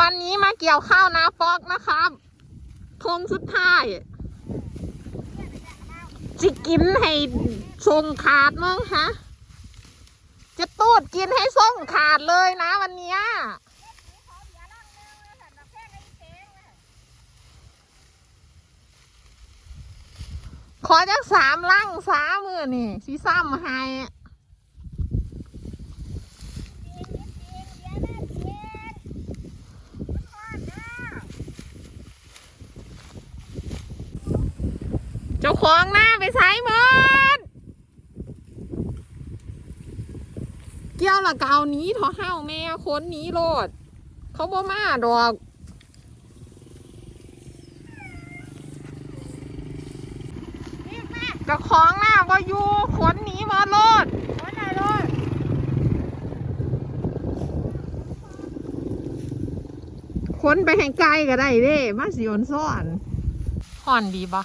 วันนี้มาเกี่ยวข้าวนาฟอกนะครับทงสุดท้ายจะกินให้ทรงขาดมั้งฮะ จะตูดกินให้ส่งขาดเลยนะวันนี้ขอจักสามลังสามมือนี่สีซ้ำให้ จ้าของหน้าไปใช้หมดเกี่ยวละเกาหนี้ทอเห้าแม่คนหนี้โลด เขาบ่มาดอกเจ้าของหน้าบ่อยู่คนหนี้มาโลดคนไปแห่งไกลก็ได้เด้ มาสิอนซ่อนห่อนดีบ่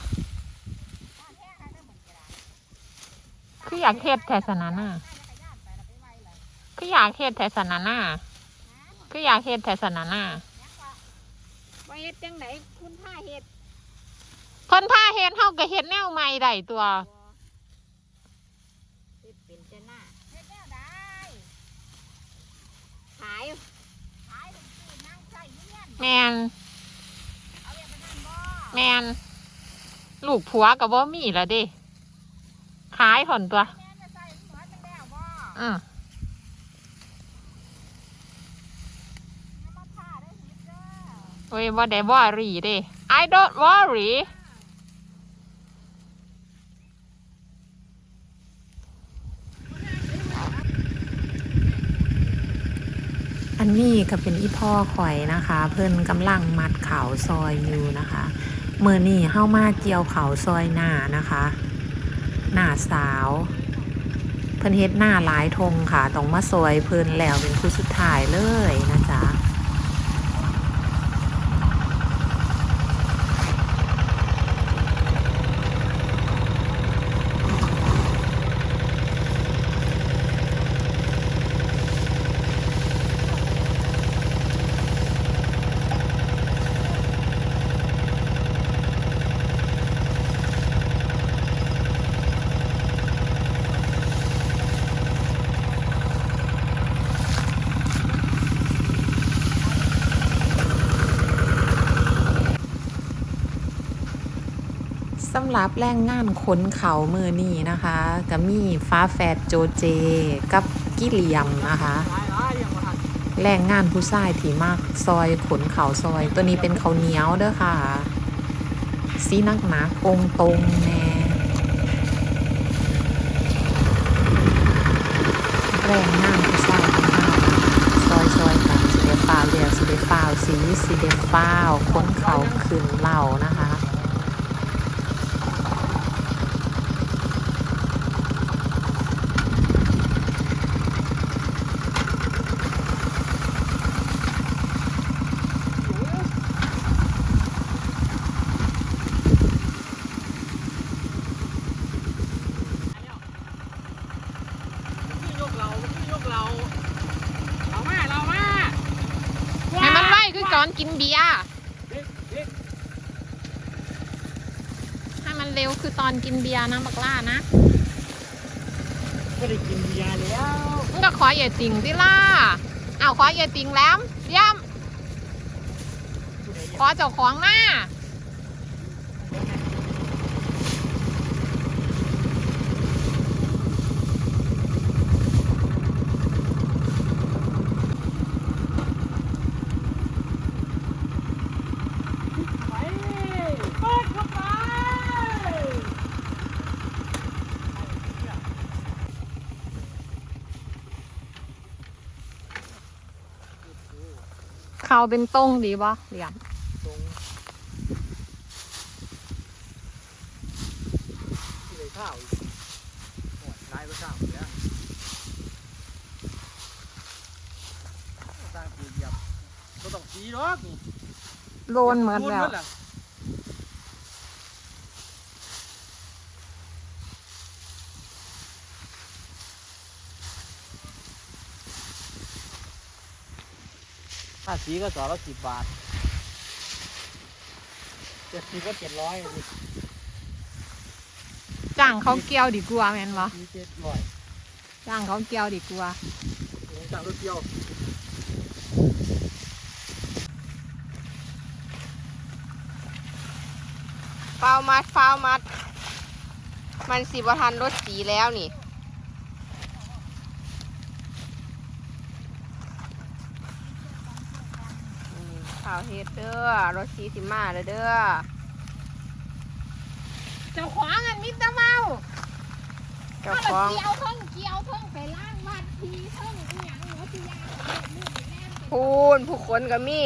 คืออยากเฮ็ดแทสนาน่ะคืออยากเฮ็ดแทสนาน่ะคืออยากเฮ็ดแทสนาน่ะว่าเฮ็ดจังไดคุณผ้าเฮ็ดเพิ่นพาเฮ็ดเฮาก็เฮ็ดแนวใหม่ได้ตัวเฮ็ดเป็นจะหน้าเฮ็ดแนวได้ขายขายเป็นซื้อนั่งใส่เงี้ยนแมนเอาเรียกไปนั่นบ่แมนลูกผัวก็บ่มีแล้วเด้ขายผนตัวแม่นจะใส่หัวจังแล้วบ่อืออย่ามาผ้าได้เฮ็ดเด้อเว้ยบ่ได้บ่รีเด้ I don't worry อันนี้ก็เป็นอีพ่อข่อยนะคะ เพิ่นกำลังมัดเขาวซอยอยู่นะคะ เมื่อนี่เข้ามาเกี่ยวเขาวซอยหน้านะคะ หน้าสาว เพิ่นเฮ็ดหน้าหลายทงค่ะ ต้องมาซอยเพิ่นแล้วเป็นคู่สุดท้ายเลยนะจ๊ะ สำหรับแรงงานขนเขามือนี้นะคะก็มีฟ้าแฟดโจเจ กับกิเหลียมนะคะ แรงงานผู้ชายที่มากซอยขนเขาซอย ตัวนี้เป็นเขาเหนียวเด้อค่ะสีนักหนาองตรงแน่แรงงานผู้ชายที่มากซอยซอยกันสิเดฟ้าเรียกสิเดฟ้าสีสิเดฟ้าขนเขาขึ้นเหล่านะคะ ยกเรายกเรา เรามา เรามา ให้มันไล่คื อก่อนกินเบียร์เด็กเด็กให้มันเร็วคือตอนกินเบียร์นะบักล่านะก็ได้กินเบียร์แล้วมึงก็ขออย่าติ่งสิล่ะอ้าวขออย่าติ่งแหล้วเย่ำขอเจ้าของหน้า ไปเปิดเข้าไป เขาเป็นต้งดีบ่เหลี่ยมตรงที่เลยข้าวอีกโอ้ยนายก็สร้างอยู่แล้วสร้างปูนยับก็ต้องสีหรอกนี่โลนเหมือนปูแล้ว ดล่ะ ถ้าสีก็สอบละสิบบาทเจ็ดสิบก็เจ็ดร้อยจ้างเขาเกี่ยวดีกว่าแม่นบ่สีเจ็ดร้อยจ้างเขาเกี่ยวดีกว่าจากรถเกี่ยวฟาวมัดฟาวมัด มันสีบทันรถสีแล้วนี่ ข่าวเฮ็ดเด้อรถสีสิมาแล้วเด้อเจ้าของอันมิตรเมาเจ้าของเกี่ยวเพิ่งเกี่ยวเพิ่งไปล่างวัดทีเพิ่งอีหยังหัวสิยางเด็กนี่แม่นเป็นพูนผู้คนก็มี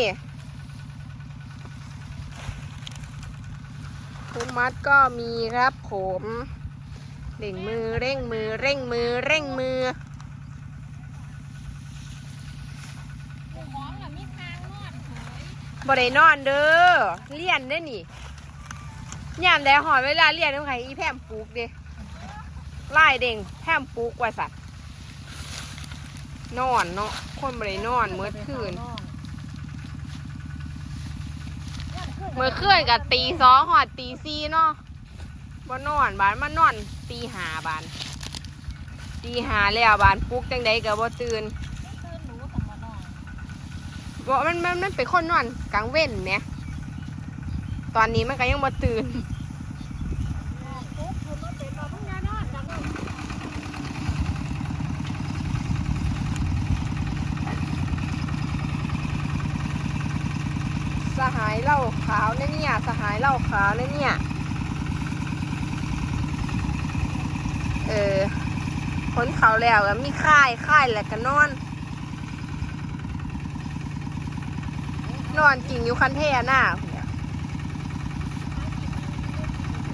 ผู้มัดก็มีครับผมเร่งมือเร่งมือเร่งมือเร่งมือ ผู้หมองอะมีทางนอดเผย บ่ได้นอนเด้อเรียนได้อนี่ยามแล้หอยเวลาเรียนต้องใครอีแพมปลูกเด้ไล่เด้งแพมปลูกว่าสัตว์นอนเนาะคนบ่ได้นอนเมื่อคืนเมื่อคืนกับตีสองหอดตีสี่เนาะบ่นอนบานมานอนตีหาบานตีหาแล้วบานปลุกจังใดก็บ่ตื่นตื่น บอกมันมันมันเป็นคนนอนกลางเว้นเนี่ยตอนนี้มันก็ยังบ่ตื่นปุ๊บคุณรถเป็นรถพุ่งยายสหายเหล่าขาวนะเนี่ยสหายเหล่าขาวนะเนี่ย เออคนเขาแล้วก็มีค่ายค่ายแล้วก็นอน นอนกิ่งอยู่คันเทหน้า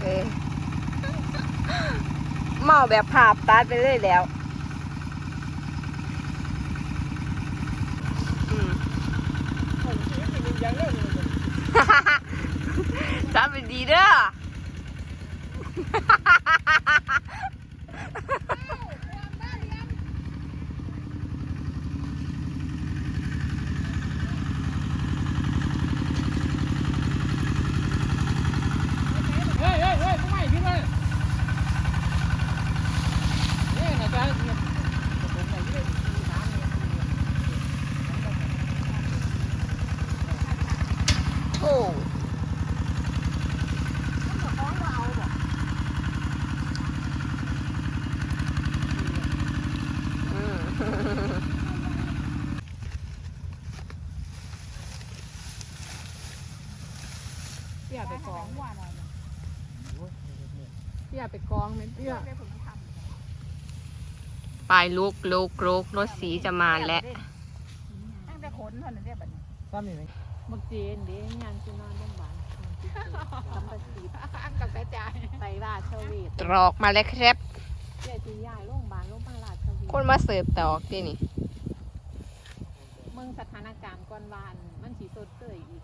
เออเมาแบบภาพตัดไปเลยแล้ว อืม จำเป็นดีเด้อ เฮ้ยเฮ้ยเฮ้ยทำไมพี่เลยเนี่ยนะจ๊ะเนี่ยผมไหนที่ได้มีน้ำเนี่ย โอ้ อืม เตี้ยไปกองว่าอะไรเนี่ยเตี้ยไปกองแม่นเตี้ยได้ผมทไปลุกลุกลุกรถสีจะมาแล้วำตั้งแต่ขนเท่านั้นได้บัดนี้ซ้ำนี่ไหมบักเจนเด้ยางจะนอนโรงพยาบาลทำประสิทธิ์อังกับกระจายไปราชเวชตรอกมาแล้วครับเตี้ยที่ย้ายโรงพยาบาลโรงพยาบาลราชเวชคนมาเสิร์ฟตอกดินี่เมืองสถานการณ์ก่อนวานมันสีสดเตยอีก